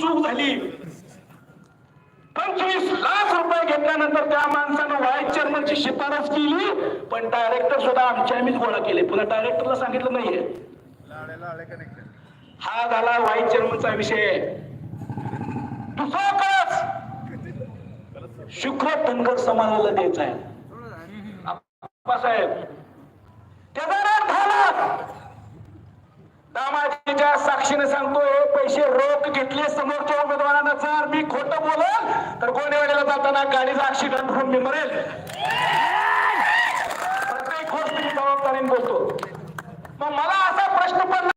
चूक झाली. पंचवीस लाख रुपये घेतल्यानंतर त्या माणसानं व्हाईस चेअरमनची शिफारस केली पण डायरेक्टर सुद्धा आमच्या आम्हीच गोळा केले. पुन्हा डायरेक्टरला सांगितलं नाहीये. हा झाला व्हाईस चेअरमनचा विषय. दुसरा कळस शुक्र धनगर समाजाला द्यायचा आहे. आप्पासाहेब त्याचा राग झाला दामाजीच्या साक्षीने सांगतोय पैसे रोख घेतले समोरच्या उमेदवारांना. जर मी खोटं बोलल तर गोनेवाडीला जाताना गाडीचा ऍक्सिडेंट होऊन मी मरेल. प्रत्येक गोष्ट मी जबाबदारीने बोलतो. मग मला असा प्रश्न पडला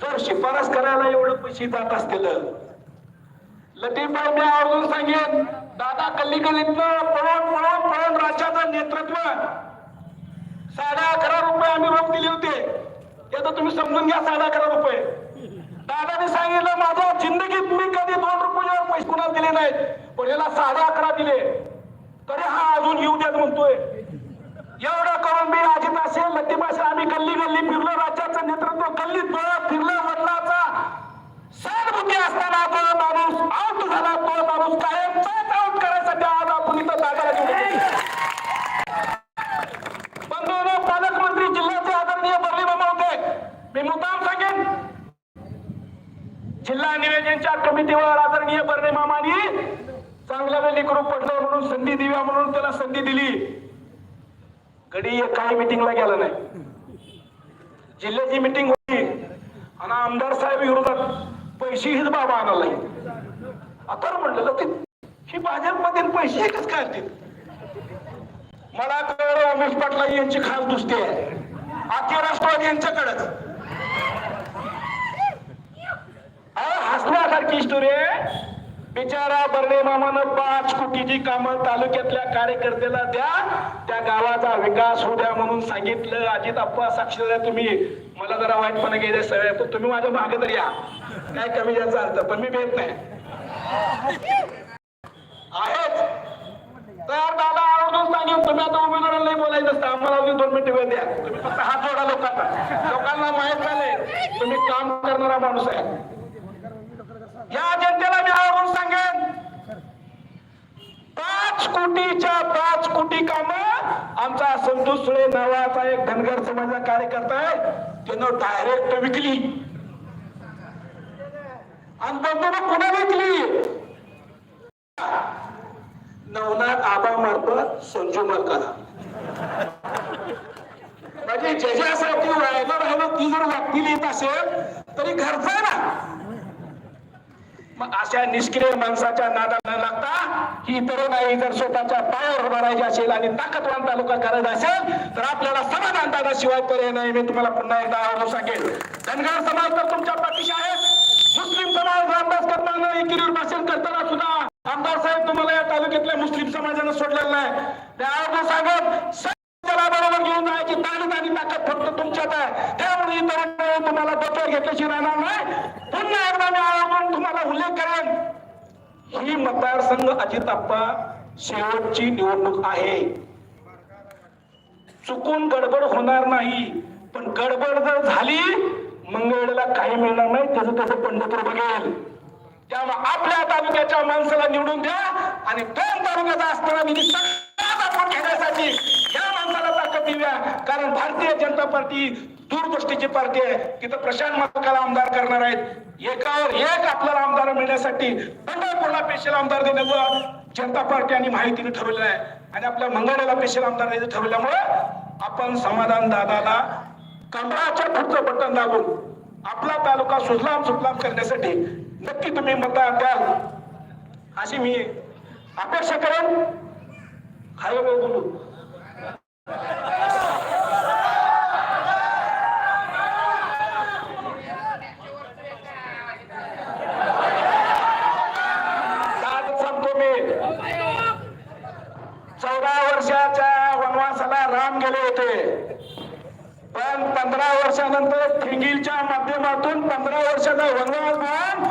जर शिफारस करायला एवढं पैसे जात असतील लतीफभाई मी आवर्जून सांगेन दादा कल्ली पळून पळून पळून राज्याचं नेतृत्व. साडे अकरा रुपये आम्ही रोख दिले होते. ते तर तुम्ही समजून घ्या साडे अकरा रुपये. दादाने सांगितलं माझ्या जिंदगीत मी कधी दोन रुपयावर पैसे कुणाला दिले नाहीत पण याला साडे अकरा दिले. तरी हा अजून येऊ देत म्हणतोय. एवढं करून मी अजित असेल लतीफ असेल आम्ही गल्ली गल्ली फिरलो राज्याचं नेतृत्व गल्लीत डोळ्यात फिरलो वडिलाचा सहानुभूती असताना तो माणूस आउट झाला तो माणूस कायमचाच आउट करायसाठी आज आपण इथं दादाला घेऊन बंधूंनो पालकमंत्री जिल्ह्याचे आदरणीय बर्ली मामा होते मी मुद्दाम सांगेन जिल्हा नियोजनच्या कमिटीवर आदरणीय बर्णे मामानी चांगल्या वेळी करून पडलं म्हणून संधी दिव्या म्हणून त्याला संधी दिली. कधी काही मिटिंगला गेला नाही. जिल्ह्याची मिटिंग होती. आणि आमदार साहेब विरोधात पैसे हीच बाबा आणायला आता म्हणलं ते ही भाजपमध्ये पैसे एकच काय असतील मला कळलं उमेश पाटला यांची खास दुसती आहे. आखी राष्ट्रवादी यांच्याकडेच. हसण्यासारखी स्टोरी आहे. बिचारा बर्डे मामानं पाच कोटीची कामं तालुक्यातल्या कार्यकर्त्याला द्या. त्या गावाचा विकास होऊ द्या म्हणून सांगितलं. अजित अप्पा साक्षीदार तुम्ही. मला जरा वाईटपणा घ्यायचं सवय पण तुम्ही माझ्या मागे तर या. काय कमी जास्त अर्थ पण मी भेट नाही. आहेच. तर दादा आवर्जून सांगेन तुम्ही आता उमेदवाराला नाही बोलायचं असतं. आम्हाला अजून दोन मिनिटं वेळ द्या. तुम्ही फक्त हात जोडा लोकांना. लोकांना माहीत झालंय तुम्ही काम करणारा माणूस आहे. या जनतेला मी आवडून सांगेन. पाच कोटीच्या पाच कोटी काम आमचा संतोष सुळे नावाचा एक धनगर समाजाचा कार्यकर्ता आहे. त्यानं डायरेक्ट विकली. आणि बंधून पुन्हा विकली. नवनाथ आबा मार्फत संजू मलकाला म्हणजे ज्याच्यासाठी व्हायला राहिलं ती जर व्यक्ती येत असेल तरी घरचा आहे ना. मग अशा निष्क्रिय माणसाच्या नादाला न लागता ही तरुणाई जर स्वतःच्या पायावर उभा राहायची असेल आणि ताकदवान तालुका करायचा असेल तर आपल्याला समाधान दादाशिवाय पर्याय नाही. मी तुम्हाला पुन्हा एकदा आवर्जून सांगेल धनगर समाज तर तुमच्या पाठीशी आहे. मुस्लिम समाज रामदास करताना एकीवर भाषण करताना सुद्धा आमदार साहेब तुम्हाला या तालुक्यातल्या मुस्लिम समाजानं सोडलेलं नाही. त्या आवर्जून सांगत त्याला बरोबर घेऊन जायची ताकद आणि ताकद फक्त तुमच्यात आहे त्यामुळे ही कोणाला तुम्हाला घेतल्याशी राहणार नाही. पुन्हा एकदा मी आवर्जून तुम्हाला उल्लेख करेन. ही मतदारसंघ अजिताप्पा शेवटची निवडणूक आहे. चुकून गडबड होणार नाही. पण गडबड जर झाली मंगळवेळेला काही मिळणार नाही त्याचं त्याचं पंढरपूर बघेल. त्यामुळे आपल्या तालुक्याच्या माणसाला निवडून द्या आणि दोन तालुक्याचा असताना निधी सगळ्यात आपण घेण्यासाठी या माणसाला ताकद देऊया. कारण भारतीय जनता पार्टी दूरदृष्टीची पार्टी आहे. तिथं प्रशांत मालकाला आमदार करणार आहेत. एकावर एक आपल्याला आमदार मिळण्यासाठी पंढरपूरला पेशल आमदार देण्याचं जनता पार्टी आणि माहितीने ठरवलेलं आहे. आणि आपल्या मंगळ्याला पेशल आमदार द्यायचं ठरवल्यामुळं आपण समाधान दादाला कमळाच्या पुढचं बटन दाबून आपला तालुका सुजलाम सुजलाम करण्यासाठी नक्की तुम्ही मतदान द्याल. अशी मी अपेक्षा करेन. हाय वेळ बोलू दाद सांगतो मी चौदा वर्षाच्या वनवासाला राम गेले होते पण पंधरा वर्षानंतर फिंगिलच्या माध्यमातून पंधरा वर्षाचा वनवास म्हणून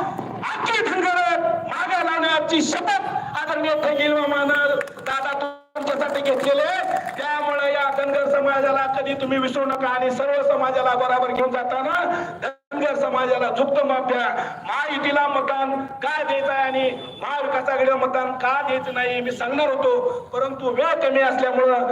आजची धनगर मागे लावण्याची शपथ आदरणीय फिंगिल मामानं दादा तुमच्यासाठी घेतलेले त्यामुळे या धनगर समाजाला कधी तुम्ही विसरू नका आणि सर्व समाजाला बरोबर घेऊन जाताना धनगर समाजाला झुकतं माप द्या. महायुतीला मतदान काय द्यायचं आहे आणि महाविकासाकडे मतदान का द्यायचं नाही मी सांगणार होतो. परंतु वेळ कमी असल्यामुळं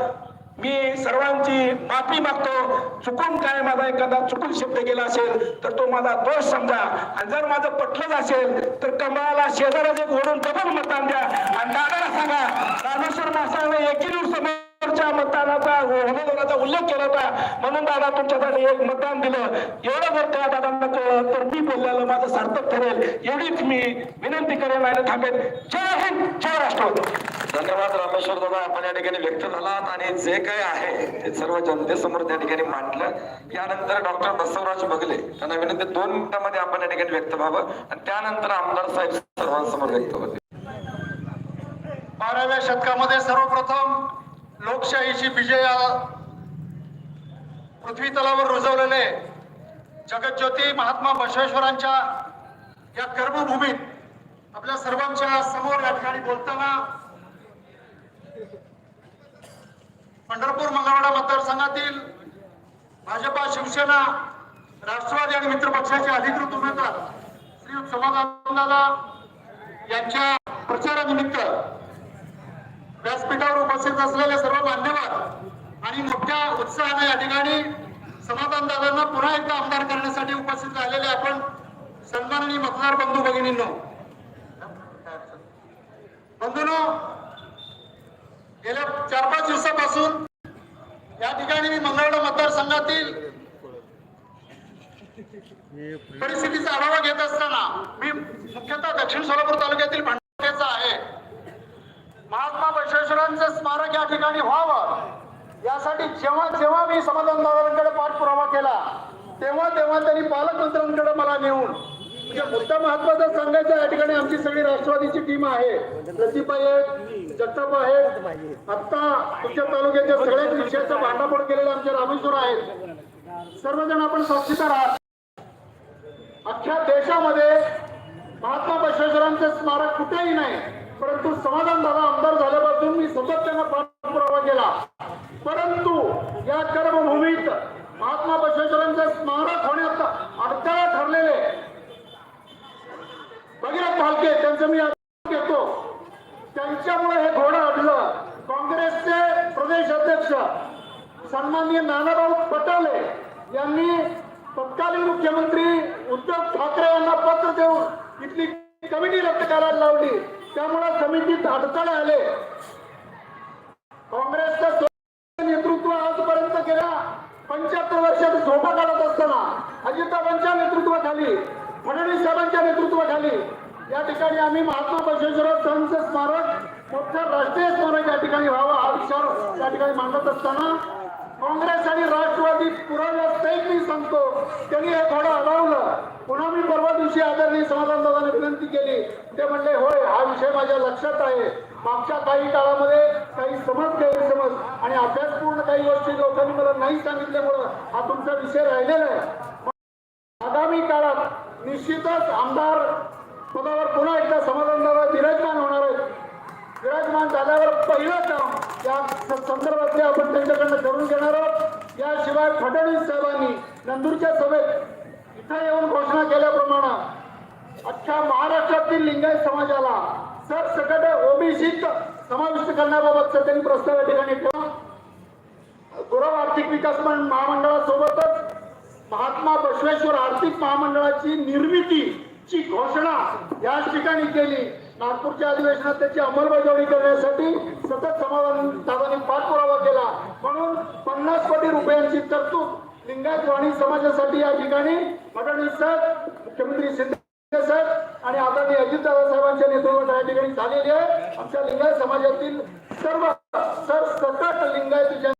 मी सर्वांची माफी मागतो. चुकून काय माझा एखादा चुकून शब्द गेला असेल तर तो माझा दोष समजा. आणि जर माझं पटलंच असेल तर कमळाला शेजाराचे ओढून डबल मतदान द्या. आणि दादाला सांगा रामेश्वर मासाने एकी दिवस मतदानाचा उमेदवाराचा उल्लेख केला होता. म्हणून दादा तुमच्यासाठी एक मतदान दिलं. एवढं जर त्या दादांना कळलं तर मी बोललेलं माझं सार्थक ठरेल. एवढीच मी विनंती करेन आणि थांबेन. जय हिंद जय राष्ट्रवादी. धन्यवाद रामेश्वर दादा. आपण या ठिकाणी व्यक्त झालात आणि जे काही आहे ते सर्व जनतेसमोर त्या ठिकाणी मांडलं. यानंतर डॉक्टर बसवराज बगले. त्यांना विनंती दोन मिनिटांमध्ये आपण या ठिकाणी व्यक्त व्हावं. आणि त्यानंतर आमदार साहेब सर्वांसमोर व्यक्त होते बाराव्या शतकामध्ये सर्वप्रथम लोकशाहीची विजय पृथ्वी तलावर रुजवलेले जगज्योती महात्मा बसवेश्वरांच्या या कर्मभूमीत आपल्या सर्वांच्या समोर या ठिकाणी बोलताना पंढरपूर मंगळवाडा मतदारसंघातील भाजपा शिवसेना राष्ट्रवादी आणि मित्र पक्षाचे अधिकृत उमेदवार श्री समाधानदादा यांच्या प्रचारानिमित्त व्यासपीठावर उपस्थित असलेले सर्व मान्यवर आणि मोठ्या उत्साहाने या ठिकाणी समाधान दादांना पुन्हा एकदा आमदार करण्यासाठी उपस्थित राहिलेले आपण सन्माननीय मतदार बंधू भगिनींनो. बंधूनो गेल्या चार पाच दिवसापासून या ठिकाणी मी मंगळवेढा मतदारसंघातील परिस्थितीचा आढावा घेत असताना मी मुख्यतः दक्षिण सोलापूर तालुक्यातील भांडाऱ्याचा आहे. महात्मा बसवेश्वरांचं स्मारक या ठिकाणी व्हावं. यासाठी जेव्हा जेव्हा मी समाधान दादांकडे पाठपुरावा केला तेव्हा तेव्हा त्यांनी पालकमंत्र्यांकडे मला नेऊन म्हणजे मुद्दा महत्त्वाचा सांगायचा या ठिकाणी आमची सगळी राष्ट्रवादीची टीम आहे. प्रतिभा आहे जगताप आहे आत्ता तुमच्या तालुक्याच्या सगळ्याच विषयाचा भांडाफोड केलेले आमचे रामेश्वर आहेत. सर्वजण आपण साक्षीदार आहात. अख्ख्या देशामध्ये महात्मा बसवेश्वरांचं स्मारक कुठेही नाही. परंतु समाधान दादा आमदार झाल्यापासून मी सतत त्यांना पाठपुरावा केला. परंतु या कर्मभूमीत महात्मा बसवेश्वरांचं स्मारक होण्यात अडथळा ठरलेले भगीरथ भालके त्यांचं मी घेतो. त्यांच्यामुळे हे घोडं अडलं. काँग्रेसचे प्रदेश अध्यक्ष सन्माननीय नानाभाऊ पटोले यांनी तत्कालीन मुख्यमंत्री उद्धव ठाकरे यांना पत्र देऊन इथली कमिटी रद्द करायला लावली. त्यामुळे समितीत अडथळे आले. काँग्रेसचं नेतृत्व आजपर्यंत गेल्या पंच्याहत्तर वर्षात झोपा काढत असताना अजितदादांच्या नेतृत्वाखाली फडणवीस साहेबांच्या नेतृत्वाखाली या ठिकाणी आम्ही महात्मा बसवेश्वरांचं स्मारक मोठं राष्ट्रीय स्मारक या ठिकाणी व्हावं हा विचार त्या ठिकाणी मांडत असताना काँग्रेस आणि राष्ट्रवादी पुराव्यासहित मी सांगतो. त्यांनी हे थोडं अडवलं. पुन्हा मी परवा दिवशी आदरणीय समाधानदादाने विनंती केली. ते म्हणले होय हा विषय माझ्या लक्षात आहे. मागच्या काही काळामध्ये काही समज गैरसमज आणि अभ्यासपूर्ण काही गोष्टी लोकांनी मला नाही सांगितल्यामुळं हा तुमचा विषय राहिलेला आहे. आगामी काळात निश्चितच आमदार पदावर पुन्हा एकदा समाधानदादा विराजमान होणार आहेत. विराजमान झाल्यावर पहिलं काम या संदर्भातले आपण त्यांच्याकडनं करून घेणार आहोत. याशिवाय फडणवीस साहेबांनी नंदूरच्या सभेत इथं येऊन घोषणा केल्याप्रमाणे अख्ख्या महाराष्ट्रातील लिंगायत समाजाला सरसकट ओबीसीत समाविष्ट करण्याबाबतचा त्यांनी प्रस्ताव या ठिकाणी ठेवा गुरव आर्थिक विकास महामंडळासोबतच महात्मा बसवेश्वर आर्थिक महामंडळाची निर्मितीची घोषणा याच ठिकाणी केली. नागपूरच्या अधिवेशनात त्याची अंमलबजावणी करण्यासाठी सतत समाधान दादांनी पाठपुरावा केला. म्हणून पन्नास कोटी रुपयांची तरतूद लिंगायत वाणी समाजासाठी या ठिकाणी फडणवीस साहेब मुख्यमंत्री शिंदे साहेब आणि आदरणीय अजितदादा साहेबांच्या नेतृत्वात या ठिकाणी झालेली आहे. आमच्या लिंगायत समाजातील सर्व सरसकट लिंगायत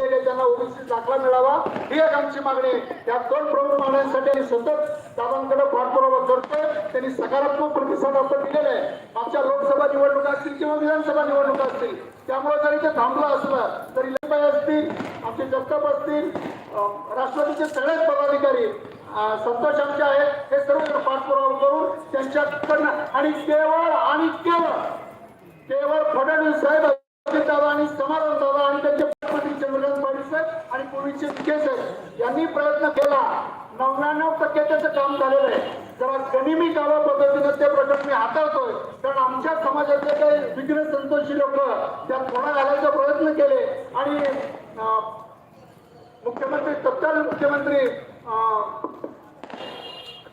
त्यांना ओबीसी दाखला मिळावा ही एक आमची मागणी आहे. या दोन प्रमुख मागण्यांसाठी आम्ही सतत दादांकडे पाठपुरावा करतोय त्यांनी सकारात्मक प्रतिसाद आपण दिलेला आहे. आमच्या लोकसभा निवडणुका असतील किंवा विधानसभा निवडणुका असतील त्यामुळे जरी ते थांबलं असलं तरी लबाई असतील आमचे जगताप असतील राष्ट्रवादीचे सगळेच पदाधिकारी संतोषांचे संतोष आमचे आहेत. हे सर्व पाठपुरावा करून त्यांच्याकडनं आणि केवळ आणि केवळ केवळ फडणवीस साहेब दादा आणि समाधान दादा आणि त्यांचे मंत्री चंद्रकांत पाटील साहेब आणि पूर्वीचे विखे साहेब यांनी प्रयत्न केला. नव्याण्णव टक्के त्याचं काम झालेलं आहे. जरा गनिमी कामा पद्धतीनं ते प्रकरण मी हाताळतोय. कारण आमच्या समाजातले काही विघ्न संतोषी लोक त्यात थोडा घालायचा प्रयत्न केले. आणि अं, मुख्यमंत्री तत्कालीन मुख्यमंत्री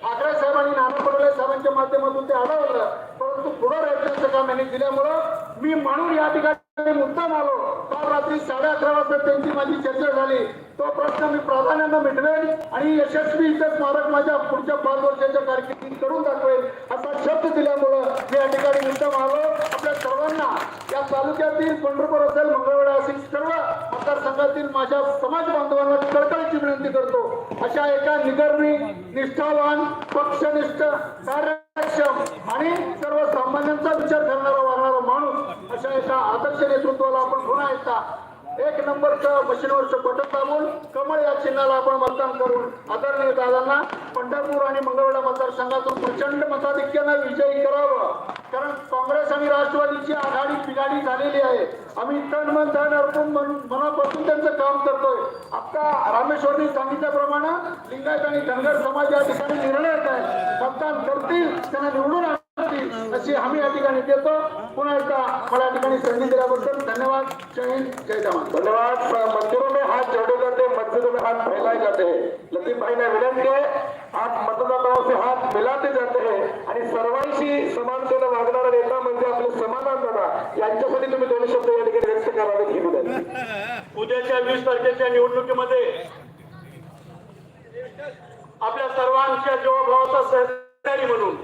ठाकरे साहेब आणि नाना पटोले साहेबांच्या माध्यमातून ते अडवलं परंतु पुढं राज्याचं काम यांनी दिल्यामुळं मी म्हणून या ठिकाणी मुद्दाम आलो. काल रात्री साडे अकरा वाजता त्यांची माझी चर्चा झाली. तो प्रश्न मी प्राधान्यानं मिटवेल आणि यशस्वी इथं स्मारक माझ्या पुढच्या पाच वर्षाच्या कारकिर्दीत करून दाखवेल असा शब्द दिल्यामुळं मी या ठिकाणी मुद्दाम आलो. सर्वांना या तालुक्यातील पंढरपूर असेल मंगळवेढा असेल सर्व मतदारसंघातील माझ्या समाज बांधवांना कळकळीची विनंती करतो. अशा एका निगर्मी निष्ठावान पक्षनिष्ठ कार्यक्षम आणि सर्वसामान्यांचा विचार करणारा वागणारा माणूस अशा एका आदर्श नेतृत्वाला आपण पुन्हा एकदा एक नंबरचं मशीनवरचं बटन दाबून कमळ या चिन्हाला आपण मतदान करून आदरणीय दादांना पंढरपूर आणि मंगळवेढा मतदारसंघातून प्रचंड मताधिक्यानं विजयी करावं. कारण काँग्रेस आणि राष्ट्रवादीची आघाडी पिघाडी झालेली आहे. आम्ही तन मन धन अर्पून मन- मनापासून त्यांचं काम करतोय. आता रामेश्वरनी सांगितल्याप्रमाणे लिंगायत आणि धनगर समाज या ठिकाणी निर्णय घेत आहे. मतदान करतील त्यांना निवडून आणतील अशी हमी या ठिकाणी देतो. पुन्हा एकदा मला या ठिकाणी संधी दिल्याबद्दल धन्यवाद. धन्यवाद. मंदिरों में हाथ जोड़े जाते. हैं मस्जिदों में हाथ फैलाए जाते. हैं लतीफ भाई ने विनंती आहे. आप मतदाताओं से हात मिलाते जाते. हैं आणि सर्वांशी समानतेनं वागणारा नेता म्हणजे आपले समाधान दादा. यांच्यासाठी तुम्ही दोन शब्द या ठिकाणी व्यक्त करावेत ही विनंती. उद्याच्या वीस तारखेच्या निवडणुकीमध्ये आपल्या सर्वांच्या जीवाभावाचा सहकारी म्हणून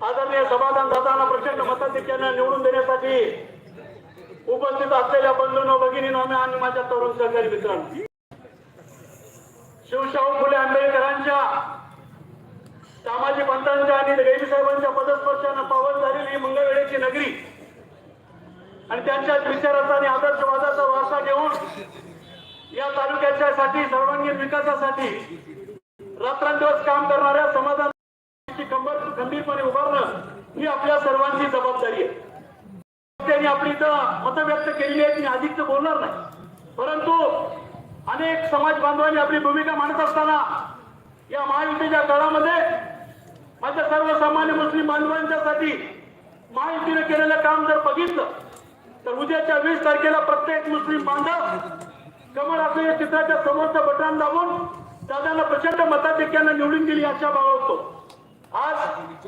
आदरणीय समाधान दादांना प्रचंड मताधिक्यानं निवडून देण्यासाठी उपस्थित असलेल्या बंधूंनो भगिनीनो आणि माझ्या तरुण सहकारी मित्रांनो शिवशाहू फुले आंबेडकरांच्या सामाजिक पंतांच्या आणि गैरी साहेबांच्या पदस्पर्शानं पावन झालेली ही मंगळवेळेची नगरी आणि त्यांच्याच विचाराचा आणि आदर्शवादाचा वारसा घेऊन या तालुक्याच्या साठी सर्वांगीण विकासासाठी रात्रंदिवस काम करणाऱ्या समाधान खंबीरपणे उभारणं ही आपल्या सर्वांची जबाबदारी आहे. त्यांनी आपली इथं मतं व्यक्त केलेली आहेत मी अधिकच बोलणार नाही. परंतु अनेक समाज बांधवांनी आपली भूमिका मांडत असताना या महायुतीच्या काळामध्ये माझ्या सर्वसामान्य मुस्लिम बांधवांच्यासाठी महायुतीने केलेलं काम जर बघितलं तर उद्याच्या वीस तारखेला प्रत्येक मुस्लिम बांधव कमळ असं या चित्राच्या समोरचं बटन दाबून दादांना प्रचंड मताधिक्यानं निवडून दिली अशा भाव होतो. आज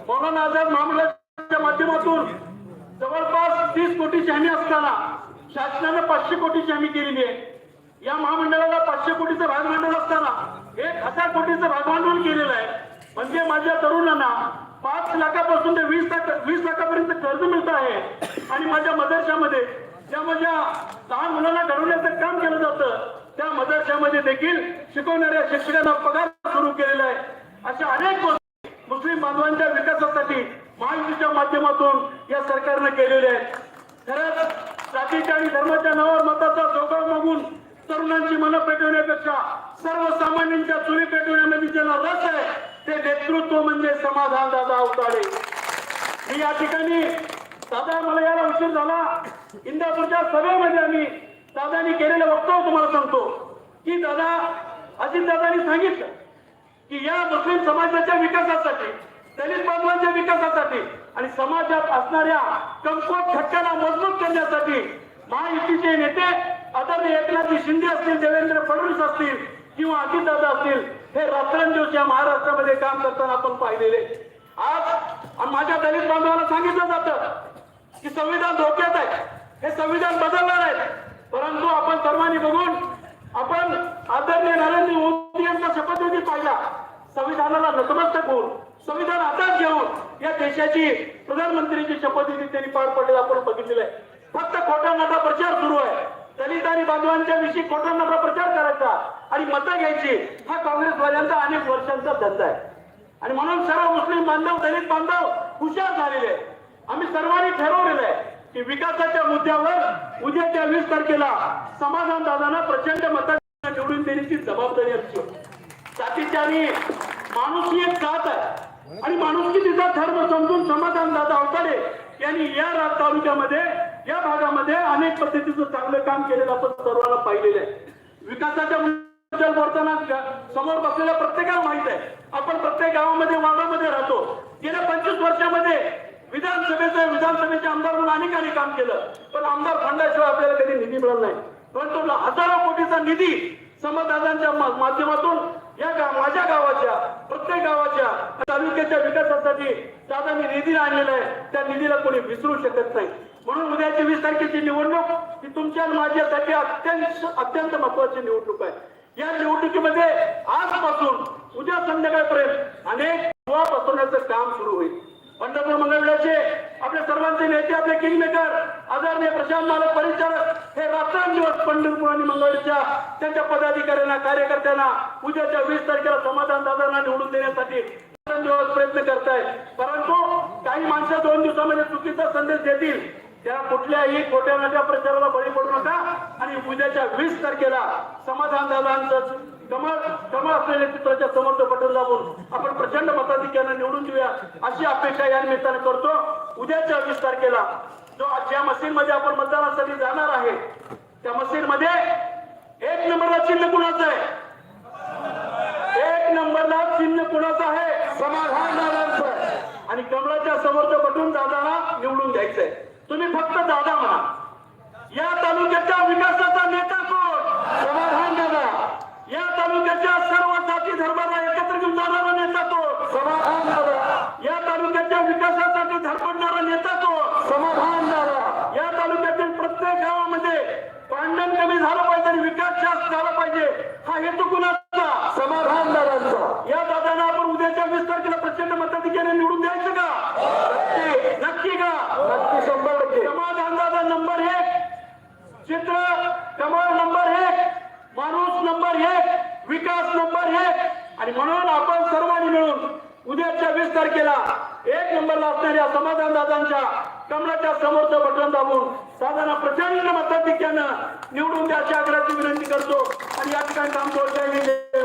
कोरोना आजार महामंडळाच्या माध्यमातून जवळपास तीस कोटीची हमी असताना शासनानं पाचशे कोटीची हमी केलेली आहे. या महामंडळाला पाचशे कोटीचं भागभांडवल असताना एक हजार कोटीचं भागभांडवल केलेलं आहे. म्हणजे माझ्या तरुणांना पाच लाखापासून ते वीस लाख वीस लाखापर्यंत कर्ज मिळत आहे. आणि माझ्या मदरशामध्ये ज्या माझ्या लहान मुलांना घडवण्याचं काम केलं जातं त्या मदरशामध्ये देखील शिकवणाऱ्या शिक्षकांना पगार सुरू केलेला आहे. अशा अनेक गोष्टी मुस्लिम बांधवांच्या विकासासाठी महायुतीच्या माध्यमातून या सरकारनं केलेले आहेत. खरंच जातीच्या आणि धर्माच्या नावावर मताचा जोगाव मागून तरुणांची मनं पेटवण्यापेक्षा सर्वसामान्यांच्या चुली पेटवण्यामध्ये ज्याला रस आहे ते नेतृत्व म्हणजे समाधान दादा अवताळे मी या ठिकाणी दादा मला याला उशीर झाला. इंदापूरच्या सभेमध्ये आम्ही दादानी केलेलं वक्तव्य तुम्हाला सांगतो. की दादा अजित दादानी सांगितलं की या मुस्लिम समाजाच्या विकासासाठी दलित बांधवांच्या विकासासाठी आणि समाजात असणाऱ्या कमकुवत घटकाला मजबूत करण्यासाठी महायुतीचे नेते आदरणीय एकनाथजी शिंदे असतील देवेंद्र फडणवीस असतील किंवा अजितदादा असतील हे रात्रंदिवस या महाराष्ट्रामध्ये काम करताना आपण पाहिलेले आज माझ्या दलित बांधवाला सांगितलं जातं की संविधान धोक्यात आहे. हे संविधान बदलणार आहे. परंतु आपण सर्वांनी बघून आपण आदरणीय नरेंद्र मोदी यांचा शपथविधी पाहिला. संविधानाला नतमस्तक होऊन संविधान हातात घेऊन या देशाची प्रधानमंत्रीची शपथविधी त्यांनी पार पडलेला आपण बघितलेलं आहे. फक्त खोटा नाटा प्रचार सुरू आहे. दलित आणि बांधवांच्या विषयी खोटा नाटा प्रचार करायचा आणि मतं घ्यायची हा काँग्रेसवाल्यांचा अनेक वर्षांचा धंदा आहे. आणि म्हणून सर्व मुस्लिम बांधव दलित बांधव हुशार झालेले आहेत. आम्ही सर्व की विकासाच्या मुद्द्यावर उद्याच्या वीस तारखेला समाधान दादांना प्रचंड मतांना निवडून देण्याची जबाबदारी असते. जातीच्या आणि एक जात आहे. आणि माणुसकी तिचा धर्म समजून समाधान दादा अवताडे यांनी या राज तालुक्यामध्ये या भागामध्ये अनेक पद्धतीचं चांगलं काम केलेलं आपण सर्वांना पाहिलेलं आहे. विकासाच्या मुद्द्यावर बोलताना समोर बसलेल्या प्रत्येकाला माहीत आहे. आपण प्रत्येक गावामध्ये वाडामध्ये राहतो. गेल्या पंचवीस वर्षामध्ये विधानसभेचं विधानसभेचे आमदार म्हणून अनेकांनी काम केलं. पण आमदार फंडाशिवाय आपल्याला कधी निधी मिळाला नाही. परंतु हजारो कोटीचा निधी समदादांच्या माध्यमातून या गाव माझ्या गावाच्या प्रत्येक गावाच्या तालुक्याच्या विकासासाठी दादांनी निधी आणलेला आहे. त्या निधीला कोणी विसरू शकत नाही. म्हणून उद्याची वीस तारखेची निवडणूक ही तुमच्या माझ्यासाठी अत्यंत अत्यंत महत्वाची निवडणूक आहे. या निवडणुकीमध्ये आजपासून उद्या संध्याकाळपर्यंत अनेक युवा पसरवण्याचं काम सुरू होईल. पंढरपूर मंगळवेळाचे आपले सर्वांचे नेते आपले किंग मेकर आदरणीय प्रशांत मालक परिचारक हे रात्रंदिवस पंढरपूर आणि मंगळवेळच्या त्यांच्या पदाधिकाऱ्यांना कार्यकर्त्यांना उद्याच्या वीस तारखेला समाधान दादांना निवडून देण्यासाठी दिवस प्रयत्न करतायत. परंतु काही माणसं दोन दिवसामध्ये चुकीचा संदेश देतील. त्या कुठल्याही खोट्या नाट्या प्रचाराला बळी पडू नका आणि उद्याच्या वीस तारखेला समाधान दादांचं कमळ कमळ असलेल्या चित्राच्या समोरचं बटन दाबून आपण प्रचंड मताधिक्यानं निवडून देऊया अशी अपेक्षा या निमित्तानं करतो. उद्याच्या वीस तारखेला जो ज्या मशीन मध्ये आपण मतदानासाठी जाणार आहे त्या मशीन मध्ये एक नंबरला चिन्ह कुणाचं आहे? एक नंबरला चिन्ह कुणाचं आहे? समाधान दादांचं. आणि कमळाच्या समोरचं बटून दादाला निवडून द्यायचंय. तुम्ही फक्त दादा म्हणा. या तालुक्याच्या विकासाचा नेता कोण? समाधान दादा. या तालुक्याच्या सर्व जाती धर्माला एकत्र घेऊन जाणारा नेता कोण समाधान या तालुक्याच्या विकासासाठी धडपडणारा नेता कोण समाधान या तालुक्यातील प्रत्येक गावामध्ये भांडण कमी झालं पाहिजे आणि विकास जास्त झाला पाहिजे. हा हेतू कुणाचा? समाधान या दादांना आपण उद्याच्या वीस तारखेला प्रचंड मताधिक्याने निवडून द्यायचं का? नक्की. का? नक्की शंभर टक्के. समाधान दादा नंबर एक. चित्र कमळ नंबर एक. माणूस नंबर एक विकास नंबर एक. आणि म्हणून आपण सर्वांनी मिळून उद्याच्या वीस तारखेला एक नंबरला असणाऱ्या समाधान दादांच्या कमलाच्या समोरचं बटन दाबून दादांना प्रचंड मताधिक्यानं निवडून द्या आग्रहाची विनंती करतो. आणि या ठिकाणी काम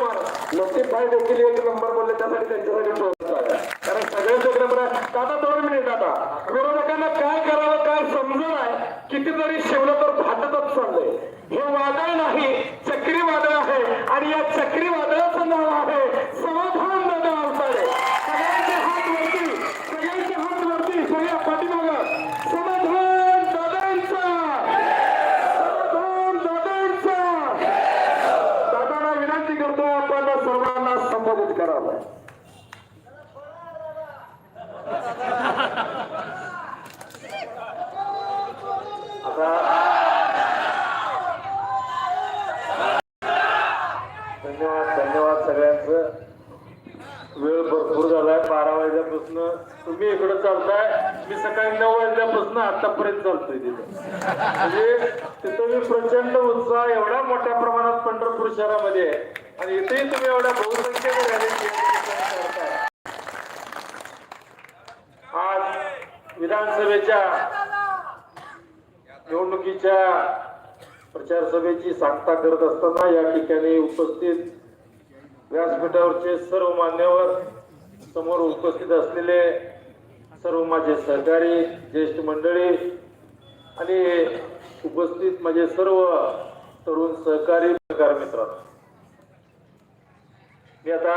जय हिंद, जय भाई देखील एक नंबर बोलले त्यासाठी त्यांच्यासाठी प्रोत्साहन कारण सगळ्यांचे नंबर आता दोन मिनिट आता विरोधकांना काय करावं काय समजून आहे? कितीतरी शिवलं तर फाटतच चाललंय हे वादळ नाही चक्रीवादळ आहे. आणि या चक्रीवादळाचं नाव आहे समाधान दादा अवतारे सगळ्यांचे हात वरती सगळ्यांचे हात वरती सगळ्या पाठीमागं समाधान दादांचा समाधान दादांचा दादांना विनंती करतो आपण सर्वांना संबोधित करावं धन्यवाद धन्यवाद सगळ्यांचं वेळ भरपूर झालाय बारा वाजल्यापासून तुम्ही इकडे चालताय मी सकाळी नऊ वाजल्यापासून आतापर्यंत चालतोय तिथं. म्हणजे तिथं मी प्रचंड उत्साह एवढ्या मोठ्या प्रमाणात पंढरपूर शहरामध्ये आणि इथेही तुम्ही एवढ्या बहुसंख्येने रॅली आज विधानसभेच्या निवडणुकीच्या प्रचार सभेची सांगता करत असताना या ठिकाणी उपस्थित व्यासपीठावरचे सर्व मान्यवर समोर उपस्थित असलेले सर्व माझे सहकारी ज्येष्ठ मंडळी आणि उपस्थित माझे सर्व तरुण सहकारी पत्रकार मित्रांनो. मी आता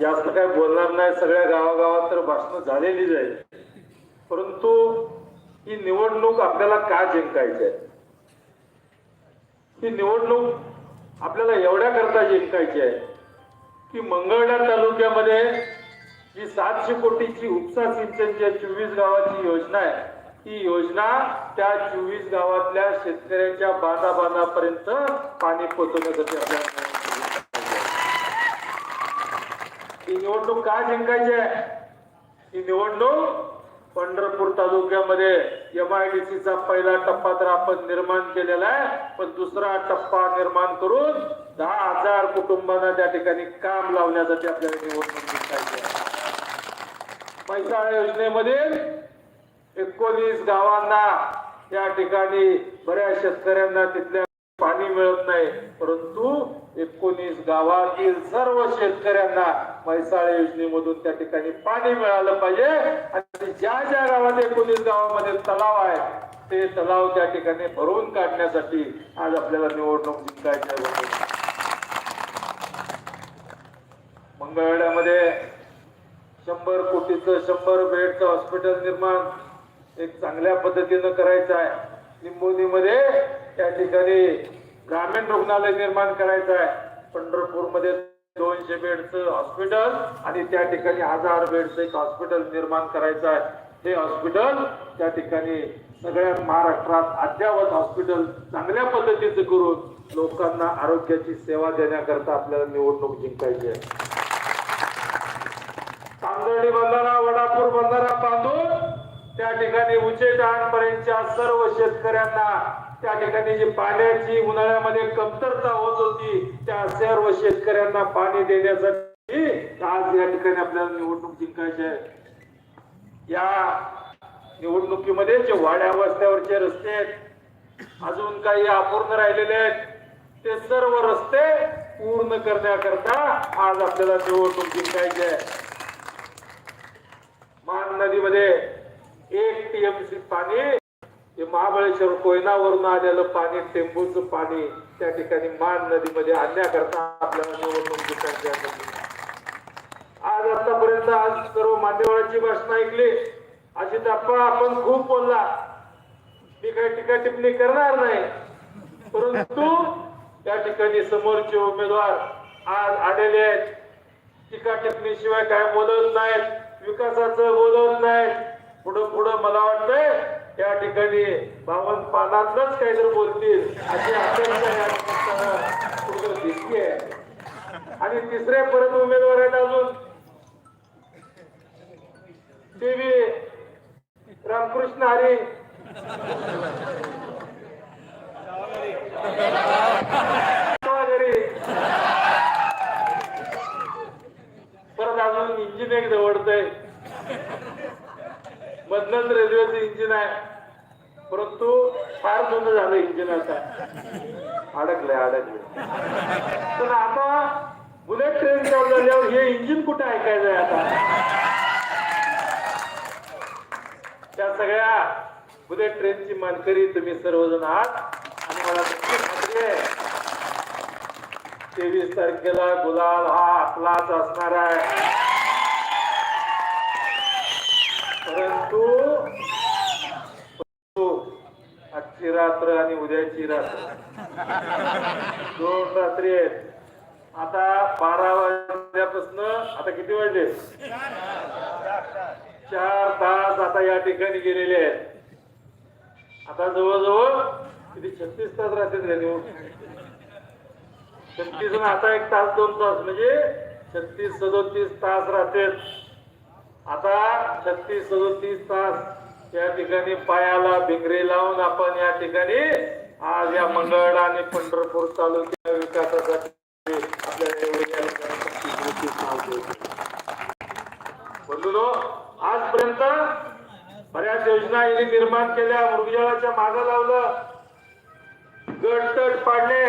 जास्त काय बोलणार नाही सगळ्या गावागावात तर भाषण झालेलीच आहे परंतु ही निवडणूक आपल्याला का जिंकायची आहे? ही निवडणूक आपल्याला एवढ्या करता जिंकायची आहे की मंगळवेढा तालुक्यामध्ये जी सातशे कोटीची उपसा सिंचनच्या चोवीस गावाची योजना आहे ही योजना त्या चोवीस गावातल्या शेतकऱ्यांच्या बांधा बांधापर्यंत पाणी पोहोचवण्यासाठी आपल्याला ही निवडणूक का जिंकायची आहे? ही निवडणूक पंढरपूर तालुक्यामध्ये एम आय डी सीचा पहिला टप्पा तर आपण निर्माण केलेला आहे पण दुसरा टप्पा निर्माण करून दहा हजार कुटुंबांना त्या ठिकाणी काम लावण्यासाठी आपल्याला निवडणूक जिंकायची आहे. पैसा योजनेमध्ये एकोणीस गावांना या ठिकाणी बऱ्याच शेतकऱ्यांना तिथल्या पाणी मिळत नाही. परंतु एकोणीस गावातील सर्व शेतकऱ्यांना म्हैसाळ योजनेमधून त्या ठिकाणी पाणी मिळालं पाहिजे. आणि ज्या ज्या गावात एकोणीस गावामध्ये तलाव आहे ते तलाव त्या ठिकाणी भरून काढण्यासाठी आज आपल्याला निवडणूक जिंकायची आहे. शंभर कोटीचं शंभर बेडचं हॉस्पिटल निर्माण एक चांगल्या पद्धतीनं करायचं आहे. निंबोनीमध्ये त्या ठिकाणी ग्रामीण रुग्णालय निर्माण करायचं आहे. पंढरपूरमध्ये दोनशे बेडचं हॉस्पिटल आणि त्या ठिकाणी हजार बेडचं एक हॉस्पिटल निर्माण करायचं आहे. हे हॉस्पिटल त्या ठिकाणी सगळ्या महाराष्ट्रात अद्ययावत हॉस्पिटल चांगल्या पद्धतीचं करून लोकांना आरोग्याची सेवा देण्याकरता आपल्याला निवडणूक जिंकायची आहे. तांदळी बंधारा वडापूर बंधारा बांधून त्या ठिकाणी उचे पर्यंतच्या सर्व शेतकऱ्यांना त्या ठिकाणी जी पाण्याची उन्हाळ्यामध्ये कमतरता होत होती त्या सर्व शेतकऱ्यांना पाणी देण्यासाठी आज या ठिकाणी आपल्याला निवडणूक जिंकायची आहे. या निवडणुकीमध्ये जे वाड्या वस्त्यावरचे रस्ते आहेत अजून काही अपूर्ण राहिलेले आहेत ते सर्व रस्ते पूर्ण करण्याकरता आज आपल्याला निवडणूक जिंकायची आहे. मान नदीमध्ये एक टीएमसी पाणी ते महाबळेश्वर कोयनावरून आलेलं पाणी टेंबूच पाणी त्या ठिकाणी मान नदीमध्ये आणण्याकरता आपल्याला निवडणूक आज आतापर्यंत आज सर्व मान्यवरांची भाषण ऐकली. अशी तप्पा आपण खूप बोलला. मी काही टीका टिप्पणी करणार नाही. परंतु त्या ठिकाणी समोरचे उमेदवार आज आलेले आहेत. टीका टिप्पणी शिवाय काय बोलत नाहीत. विकासाचं बोलवत नाही पुढं पुढं मला वाटतंय त्या ठिकाणी बावन पानातलंच काहीतरी बोलतील. अशी अपेक्षा या आणि तिसरे परत उमेदवार आहेत अजून. ते रामकृष्ण हरी घरी परत अजून इंजिन एक जवळतंय मधनच रेल्वेचं इंजिन आहे. परंतु फार जुनं झालं इंजिन आता. अडकलंय अडकलंय. तर आता बुलेट ट्रेन चालू झाल्यावर हे इंजिन कुठे ऐकायचं आहे आता? त्या सगळ्या बुलेट ट्रेनची मानकरी तुम्ही सर्वजण आहात. आणि मला नक्की खात्री आहे तेवीस तारखेला गुलाल हा आपलाच असणार आहे. परंतु आजची रात्र आणि उद्याची रात्र. दोन रात्री आहेत. आता बारा वाजल्यापासून आता किती वाजले? चार तास आता या ठिकाणी गेलेले आहेत. आता जवळजवळ किती छत्तीस तास राहतील का छत्तीस आता एक तास दोन तास म्हणजे छत्तीस सदोतीस तास राहतील आता छत्तीस सदोतीस तास या ठिकाणी पायाला भिंगरे लावून आपण या ठिकाणी आज या मंगळ आणि पंढरपूर तालुक्या विकासासाठी आपल्याला एवढे आजपर्यंत बऱ्याच योजना यांनी निर्माण केल्या. मृगजळाच्या मागे लावलं. गटतट पाडले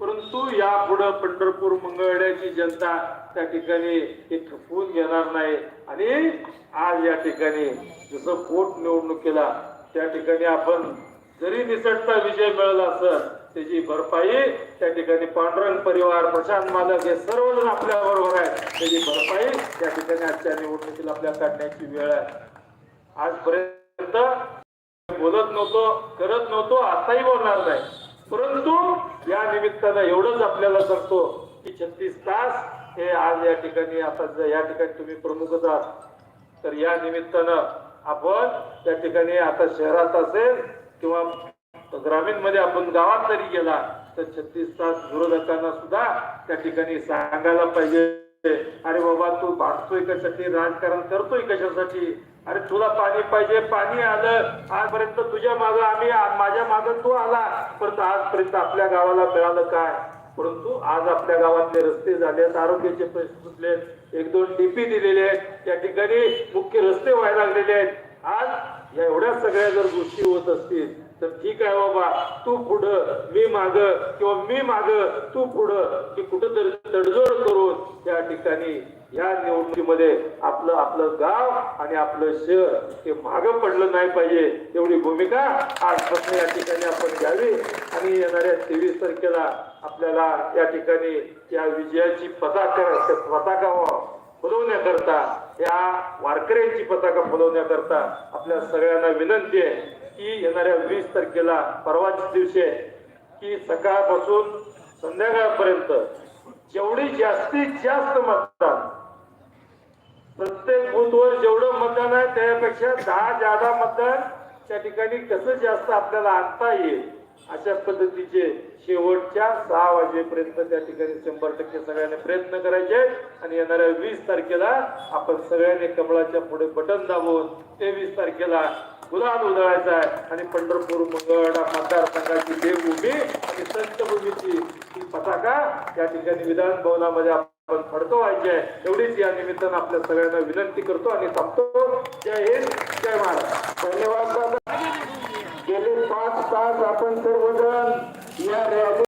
परंतु यापुढं पंढरपूर मंगळड्याची जनता त्या ठिकाणी हे खपवून घेणार नाही. आणि आज या ठिकाणी जसं पोट निवडणुकीला त्या ठिकाणी आपण जरी निसटता विजय मिळाला असं त्याची भरपाई त्या ठिकाणी पांडुरंग परिवार प्रशांत मालक हे सर्वजण आपल्या बरोबर आहेत. त्याची भरपाई त्या ठिकाणी आजच्या निवडणुकीला आपल्या काढण्याची वेळ आहे. आजपर्यंत बोलत नव्हतो करत नव्हतो आताही बोलणार नाही. परंतु या निमित्तानं एवढंच आपल्याला सांगतो की छत्तीस तास हे आज या ठिकाणी आता या ठिकाणी तुम्ही प्रमुखच आहात तर या निमित्तानं आपण त्या ठिकाणी आता शहरात असेल किंवा ग्रामीणमध्ये आपण गावात जरी गेला तर छत्तीस तास विरोधकांना सुद्धा त्या ठिकाणी सांगायला पाहिजे. अरे बाबा तू भागतोय कशासाठी? राजकारण करतोय कशासाठी? अरे तुला पाणी पाहिजे पाणी आलं. आजपर्यंत तुझ्या मागं आम्ही माझ्या मागं तू आला. परत आजपर्यंत आपल्या गावाला मिळालं काय? परंतु आज आपल्या गावातले रस्ते झालेत आरोग्याचे प्रश्न सुटलेत एक दोन डीपी दिलेले आहेत त्या ठिकाणी मुख्य रस्ते व्हायला लागलेले आहेत. आज या एवढ्या सगळ्या जर गोष्टी होत असतील तर ठीक आहे बाबा तू पुढं मी माग किंवा मी माग तू पुढं की कुठंतरी तडजोड करून त्या ठिकाणी या निवडणुकीमध्ये आपलं आपलं गाव आणि आपलं शहर हे मागं पडलं नाही पाहिजे एवढी भूमिका आजपासून या ठिकाणी आपण घ्यावी. आणि येणाऱ्या तेवीस तारखेला आपल्याला या ठिकाणी या विजयाची पताका पताका फुलवण्याकरता या वारकऱ्यांची पताका फुलवण्याकरता आपल्या सगळ्यांना विनंती आहे की येणाऱ्या वीस तारखेला परवाच्या दिवशी आहे की सकाळपासून संध्याकाळपर्यंत जेवढी जास्तीत जास्त मतदान वर जेवढं मतदान आहे त्यापेक्षा दहा जादा मतदान त्या ठिकाणी कसं जास्त आपल्याला आणता येईल. अशा पद्धतीचे शेवटच्या सहा वाजेपर्यंत त्या ठिकाणी शंभर टक्के सगळ्यांनी प्रयत्न करायचे आणि येणाऱ्या वीस तारखेला आपण सगळ्यांनी कमळाच्या पुढे बटन दाबून तेवीस तारखेला गुलाल उधळायचा आहे आणि पंढरपूर मंगळवेढा मतदारसंघाची देवभूमी आणि संतभूमीची ही पताका त्या ठिकाणी विधान भवनामध्ये आपण फडकवायची आहे. एवढीच या निमित्तानं आपल्या सगळ्यांना विनंती करतो आणि थांबतो जय हिंद जय महाराज धन्यवाद दादा. गेले पाच तास आपण सर्वजण या